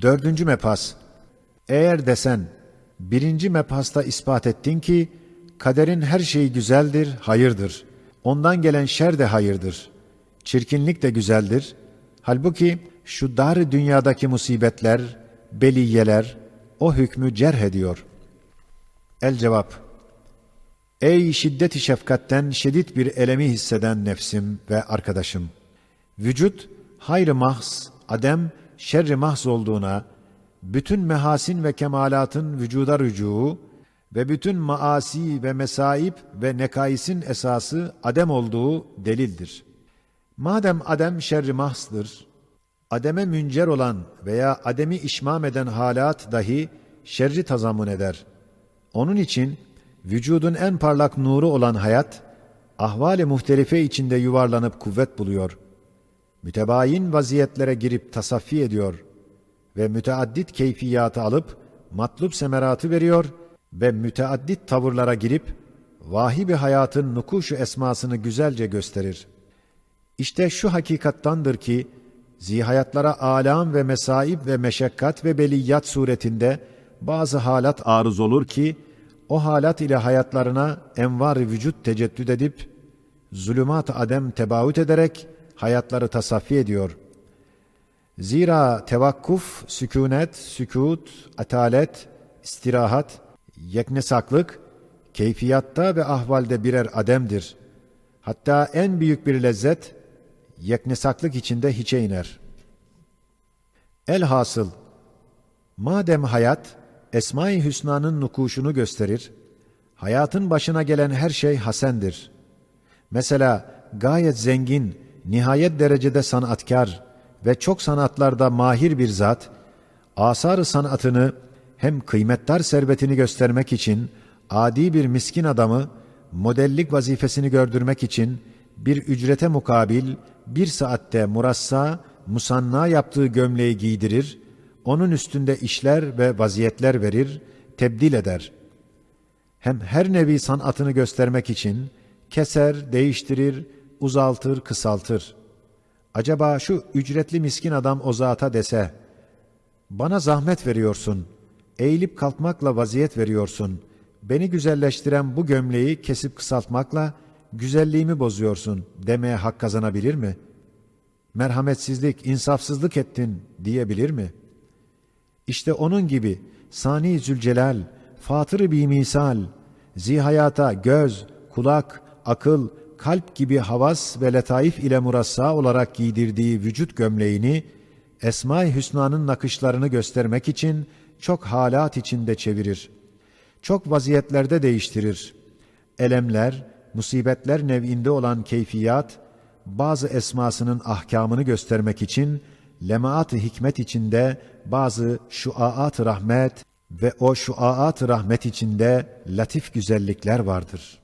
Dördüncü mepas. Eğer desen, birinci mepasta ispat ettin ki, kaderin her şeyi güzeldir, hayırdır. Ondan gelen şer de hayırdır. Çirkinlik de güzeldir. Halbuki şu dar dünyadaki musibetler, beliyeler, o hükmü cerh ediyor. El cevap. Ey şiddeti şefkatten şiddet bir elemi hisseden nefsim ve arkadaşım. Vücut hayrı mahz, adem şerri mahz olduğuna, bütün mehasin ve kemalatın vücuda rücuu ve bütün maasi ve mesaip ve nekaisin esası adem olduğu delildir. Madem adem şerri mahzdır, ademe müncer olan veya ademi işmam eden halat dahi şerri tazammun eder. Onun için vücudun en parlak nuru olan hayat, ahvali muhtelife içinde yuvarlanıp kuvvet buluyor. Mütebayin vaziyetlere girip tasaffi ediyor ve müteaddit keyfiyatı alıp matlup semeratı veriyor ve müteaddit tavırlara girip vahibi hayatın nukuşu esmasını güzelce gösterir. İşte şu hakikattandır ki zihayatlara alam ve mesaib ve meşakkat ve beliyat suretinde bazı halat arız olur ki o halat ile hayatlarına envar vücut teceddüd edip zulümat adem tebaüt ederek hayatları tasaffi ediyor. Zira tevakkuf, sükunet, sükut, atalet, istirahat, yeknesaklık, keyfiyatta ve ahvalde birer ademdir. Hatta en büyük bir lezzet, yeknesaklık içinde hiçe iner. Elhasıl, madem hayat, Esma-i Hüsna'nın nukuşunu gösterir, hayatın başına gelen her şey hasendir. Mesela gayet zengin, nihayet derecede sanatkar ve çok sanatlarda mahir bir zat, asar sanatını hem kıymetdar servetini göstermek için adi bir miskin adamı modellik vazifesini gördürmek için bir ücrete mukabil bir saatte murassa, musanna yaptığı gömleği giydirir, onun üstünde işler ve vaziyetler verir, tebdil eder. Hem her nevi sanatını göstermek için keser, değiştirir, uzaltır, kısaltır. Acaba şu ücretli miskin adam o zata dese, bana zahmet veriyorsun, eğilip kalkmakla vaziyet veriyorsun, beni güzelleştiren bu gömleği kesip kısaltmakla güzelliğimi bozuyorsun demeye hak kazanabilir mi? Merhametsizlik, insafsızlık ettin diyebilir mi? İşte onun gibi Sani Zülcelal, Fatır-ı Bimisal, zihayata göz, kulak, akıl, kalp gibi havas ve letaif ile murassa olarak giydirdiği vücut gömleğini, Esma-i Hüsna'nın nakışlarını göstermek için çok halat içinde çevirir. Çok vaziyetlerde değiştirir. Elemler, musibetler nev'inde olan keyfiyat, bazı esmasının ahkamını göstermek için, lemaat-ı hikmet içinde bazı şuaat-ı rahmet ve o şuaat-ı rahmet içinde latif güzellikler vardır.''